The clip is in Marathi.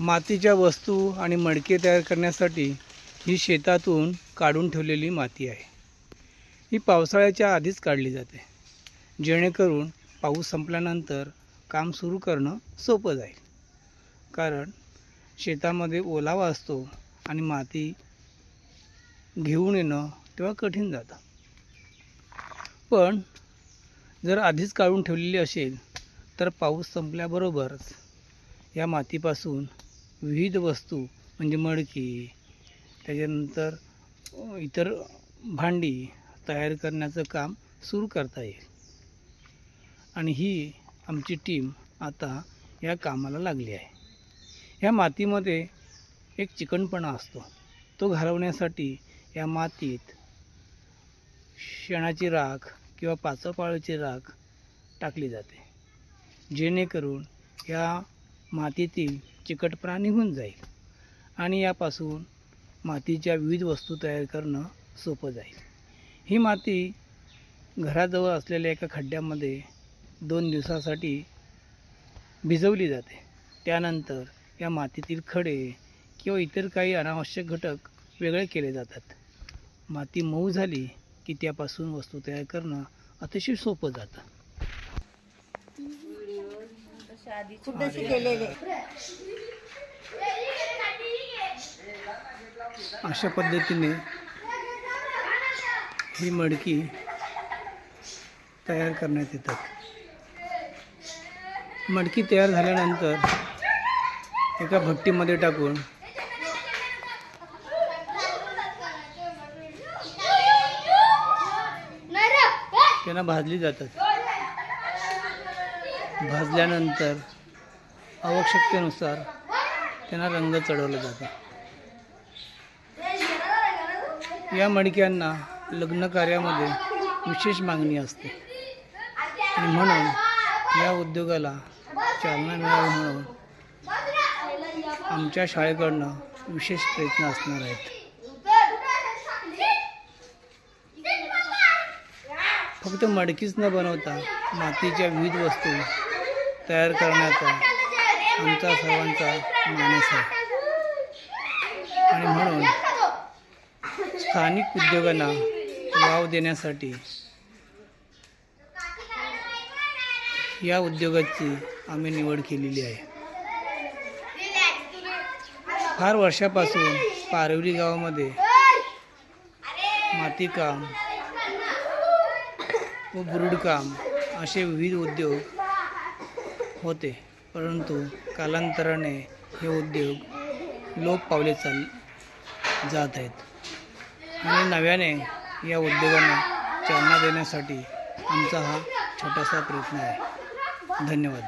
मातीच्या वस्तू आणि मडके तयार करण्यासाठी ही शेतातून काढून ठेवलेली माती आहे. ही पावसाळ्याच्या आधीच काढली जाते. जेणेकरून पाऊस संपल्यानंतर काम सुरू करणं सोपं जाईल. कारण शेतामध्ये ओलावा असतो आणि माती घेऊन येणं तेव्हा कठीण जातं. पण जर आधीच काढून ठेवलेली असेल तर पाऊस संपल्याबरोबरच या मातीपासून विविध वस्तू म्हणजे मडकी त्याच्यानंतर इतर भांडी तयार करण्याचं काम सुरू करता येईल. आणि ही आमची टीम आता या कामाला लागली आहे. ह्या मातीमध्ये एक चिकणपणा असतो. तो घालवण्यासाठी या मातीत शेणाची राख किंवा पाचपाळीची राख टाकली जाते. जेणेकरून या मातीतील चिकटपणा निघून जाईल. आणि यापासून मातीच्या विविध वस्तू तयार करणं सोपं जाईल. ही माती घराजवळ असलेल्या एका खड्ड्यामध्ये दोन दिवसासाठी भिजवली जाते. त्यानंतर या मातीतील खडे किंवा इतर काही अनावश्यक घटक वेगळे केले जातात. माती मऊ झाली की त्यापासून वस्तू तयार करणं अतिशय सोपं जातं कुठे केलेले अशा पद्धतीने ही मडकी तयार करण्यात येतात. मडकी तयार झाल्यानंतर एका भट्टीमध्ये टाकून त्यांना भाजली जातात. भाजल्यानंतर आवश्यकतेनुसार त्यांना रंग चढवला जातो या मडक्यांना लग्न कार्यामध्ये विशेष मागणी असते. आणि म्हणून या उद्योगाला चालना मिळावी म्हणून आमच्या शाळेकडनं विशेष प्रयत्न असणार आहेत. फक्त मडकीच न बनवता मातीच्या विविध वस्तू तयार करण्याचा आमचा सर्वांचा मानस आहे. आणि म्हणून स्थानिक उद्योगांना वाव देण्यासाठी या उद्योगाची आम्ही निवड केलेली आहे. फार वर्षापासून पारवली गावामध्ये मातीकाम व बुरुडकाम असे विविध उद्योग होते. परंतु कालांतराने हे उद्योग लोप पावले चाल जात आहेत. आणि नव्याने या उद्योगांना चालना देण्यासाठी आमचा हा छोटासा प्रयत्न आहे. धन्यवाद.